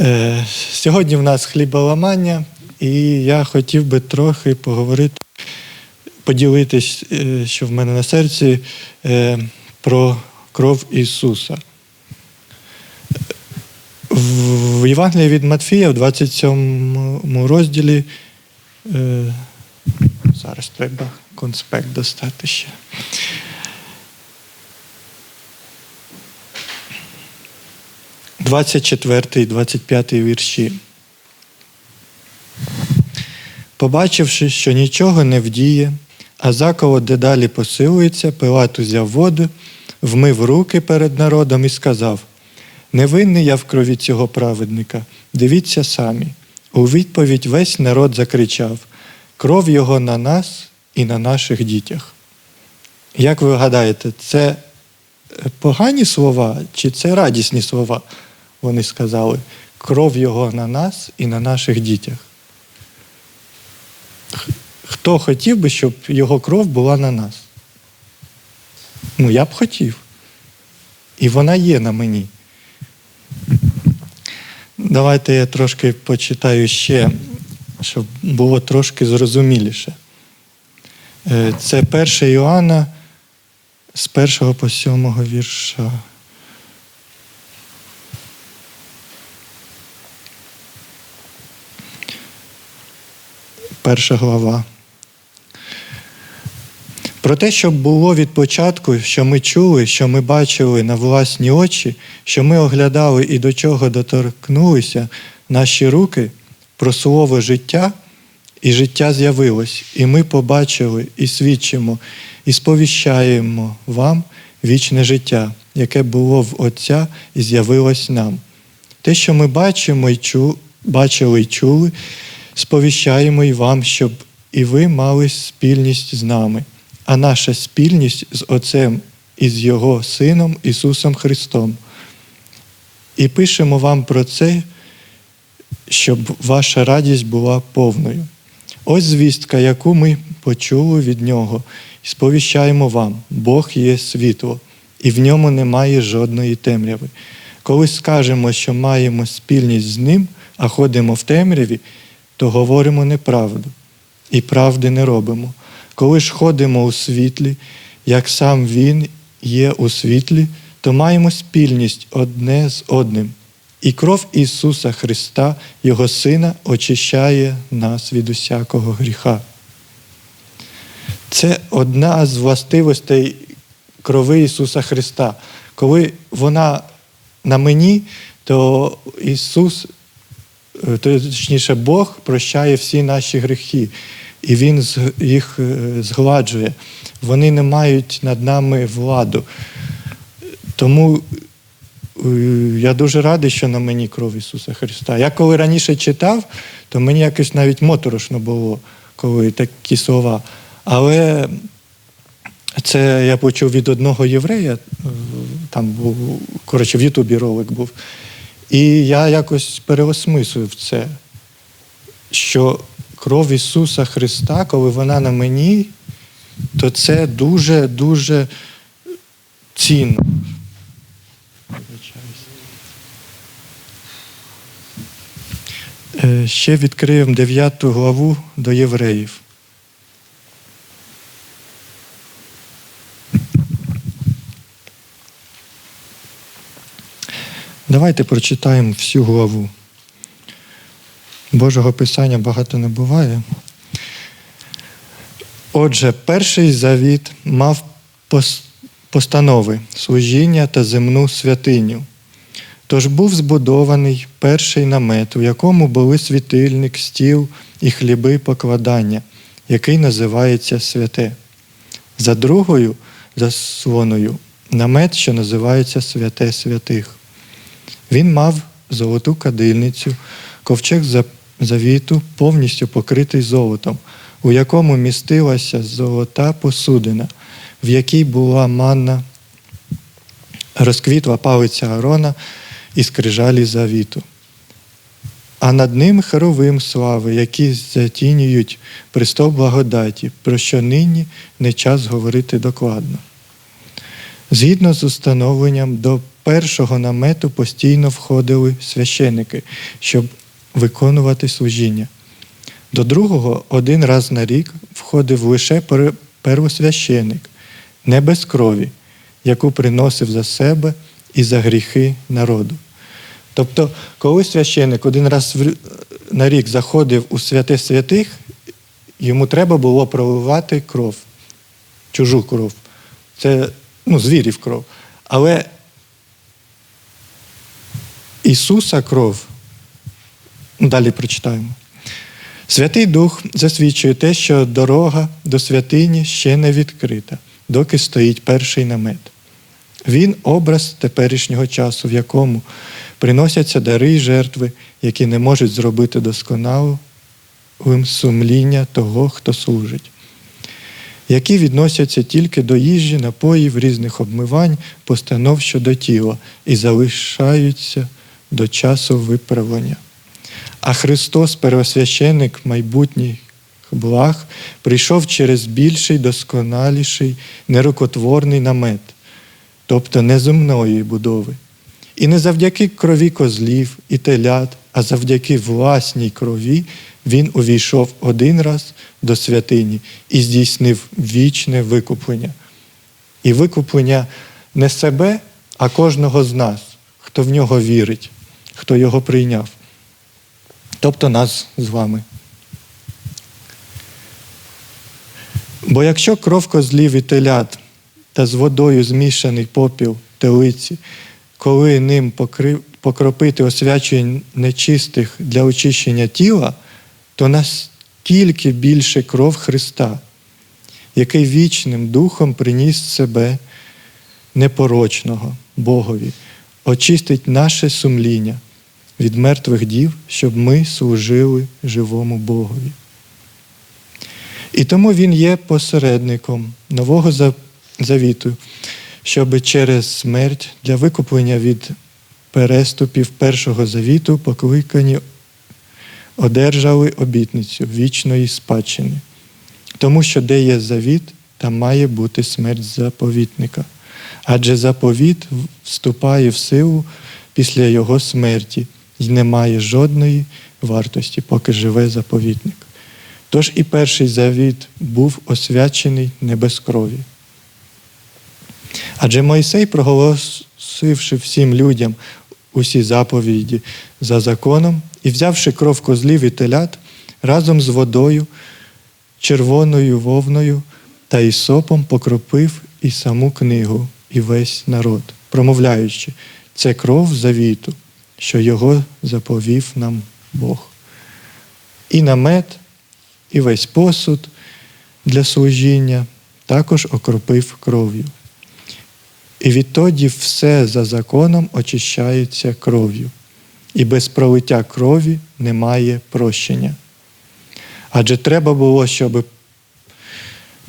Е, Сьогодні в нас хліболамання, і я хотів би трохи поговорити, поділитись, е, що в мене на серці, е, про кров Ісуса. В Євангелії від Матфія, в 27 розділі, зараз треба конспект достати ще. Двадцять четвертий, двадцять п'ятий вірші. Побачивши, що нічого не вдіє, а заколо дедалі посилується, Пилат узяв воду, вмив руки перед народом і сказав: Невинний я в крові цього праведника, дивіться самі. У відповідь весь народ закричав: Кров його на нас і на наших дітях. Як ви гадаєте, це погані слова чи це радісні слова? Вони сказали: кров його на нас і на наших дітях. Хто хотів би, щоб його кров була на нас? Ну, я б хотів. І вона є на мені. Давайте я трошки почитаю ще, щоб було трошки зрозуміліше. Е, Це 1 Іоанна з 1 по 7 вірша. Перша глава. Про те, що було від початку, що ми чули, що ми бачили на власні очі, що ми оглядали і до чого доторкнулися наші руки, про слово життя, і життя з'явилось, і ми побачили, і свідчимо, і сповіщаємо вам вічне життя, яке було в Отця і з'явилось нам. Те, що ми бачимо і чу, бачили і чули, сповіщаємо і вам, щоб і ви мали спільність з нами, а наша спільність з Отцем і з Його Сином Ісусом Христом. І пишемо вам про це, щоб ваша радість була повною. Ось звістка, яку ми почули від Нього, і сповіщаємо вам: Бог є світло, і в ньому немає жодної темряви. Коли скажемо, що маємо спільність з Ним, а ходимо в темряві, то говоримо неправду і правди не робимо. Коли ж ходимо у світлі, як сам Він є у світлі, то маємо спільність одне з одним. І кров Ісуса Христа, Його Сина, очищає нас від усякого гріха. Це одна з властивостей крови Ісуса Христа. Коли вона на мені, то Ісус, точніше, Бог прощає всі наші гріхи, і Він їх е, згладжує. Вони не мають над нами владу. Тому е, я дуже радий, що на мені кров Ісуса Христа. Я коли раніше читав, то мені якось навіть моторошно було, коли такі слова. Але це я почув від одного єврея, е, там був, коротше, в Ютубі ролик був. І я якось переосмислив це, що кров Ісуса Христа, коли вона на мені, то це дуже-дуже цінно. Е, Ще відкриємо 9 главу до євреїв. Давайте прочитаємо всю главу. Божого Писання багато не буває. Отже, перший завіт мав постанови, служіння та земну святиню. Тож був збудований перший намет, у якому були світильник, стіл і хліби покладання, який називається святе. За другою заслоною намет, що називається святе святих. Він мав золоту кадильницю, ковчег завіту, повністю покритий золотом, у якому містилася золота посудина, в якій була манна, розквітла палиця Арона і скрижалі завіту. А над ним херовим слави, які затінюють престол благодаті, про що нині не час говорити докладно. Згідно з установленням до першого намету постійно входили священики, щоб виконувати служіння. До другого один раз на рік входив лише первосвященик, не без крові, яку приносив за себе і за гріхи народу. Тобто, коли священик один раз на рік заходив у святе святих, йому треба було проливати кров, чужу кров. Це ну, звірів кров. Але Ісуса кров, далі прочитаємо. Святий Дух засвідчує те, що дорога до святині ще не відкрита, доки стоїть перший намет. Він образ теперішнього часу, в якому приносяться дари й жертви, які не можуть зробити досконалим сумління того, хто служить, які відносяться тільки до їжі, напоїв, різних обмивань, постанов щодо тіла і залишаються до часу виправлення. А Христос, первосвященик майбутніх благ, прийшов через більший, досконаліший, нерукотворний намет, тобто неземної будови. І не завдяки крові козлів і телят, а завдяки власній крові він увійшов один раз до святині і здійснив вічне викуплення. І викуплення не себе, а кожного з нас, хто в нього вірить, хто його прийняв. Тобто нас з вами. Бо якщо кров козлів і телят та з водою змішаний попіл телиці, коли ним покри- покропити освячує нечистих для очищення тіла, то настільки більше кров Христа, який вічним духом приніс себе непорочного Богові, очистить наше сумління від мертвих дів, щоб ми служили живому Богові. І тому Він є посередником нового завіту, щоб через смерть для викуплення від переступів першого завіту покликані одержали обітницю вічної спадщини. Тому що де є завіт, там має бути смерть заповітника. Адже заповіт вступає в силу після його смерті і не має жодної вартості, поки живе заповітник. Тож і перший завіт був освячений не без крові. Адже Мойсей, проголосивши всім людям усі заповіді за законом і взявши кров козлів і телят разом з водою, червоною вовною та ісопом покропив і саму книгу, і весь народ, промовляючи, це кров завіту, що його заповів нам Бог. І намет, і весь посуд для служіння також окропив кров'ю. І відтоді все за законом очищається кров'ю, і без пролиття крові немає прощення. Адже треба було, щоб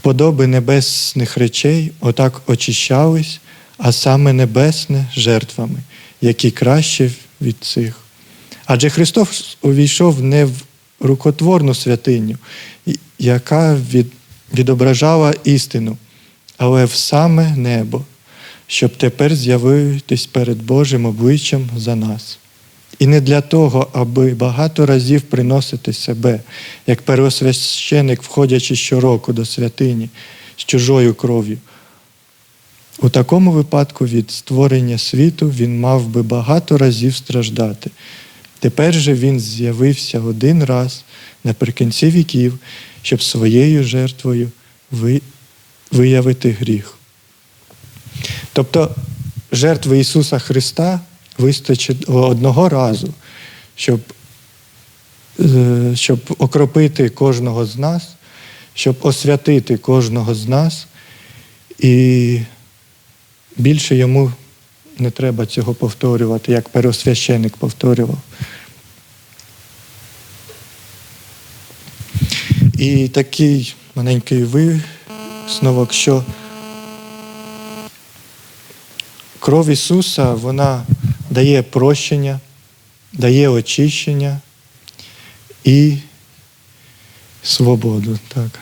подоби небесних речей отак очищались, а саме небесне жертвами, які краще від цих. Адже Христос увійшов не в рукотворну святиню, яка від, відображала істину, але в саме небо, щоб тепер з'явитись перед Божим обличчям за нас. І не для того, аби багато разів приносити себе, як первосвященик, входячи щороку до святині з чужою кров'ю. У такому випадку від створення світу він мав би багато разів страждати. Тепер же він з'явився один раз наприкінці віків, щоб своєю жертвою виявити гріх. Тобто жертви Ісуса Христа вистачило одного разу, щоб, е, щоб окропити кожного з нас, щоб освятити кожного з нас, і більше йому не треба цього повторювати, як первосвященик повторював. І такий маленький висновок, що кров Ісуса вона дає прощення, дає очищення і свободу. Так.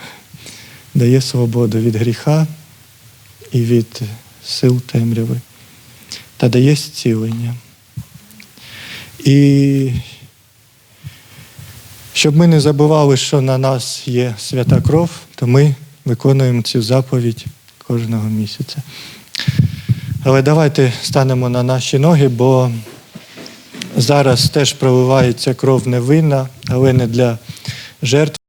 Дає свободу від гріха і від сил темряви. та дає зцілення. І щоб ми не забували, що на нас є свята кров, то ми виконуємо цю заповідь кожного місяця. Але давайте станемо на наші ноги, бо зараз теж проливається кров невинна, але не для жертв.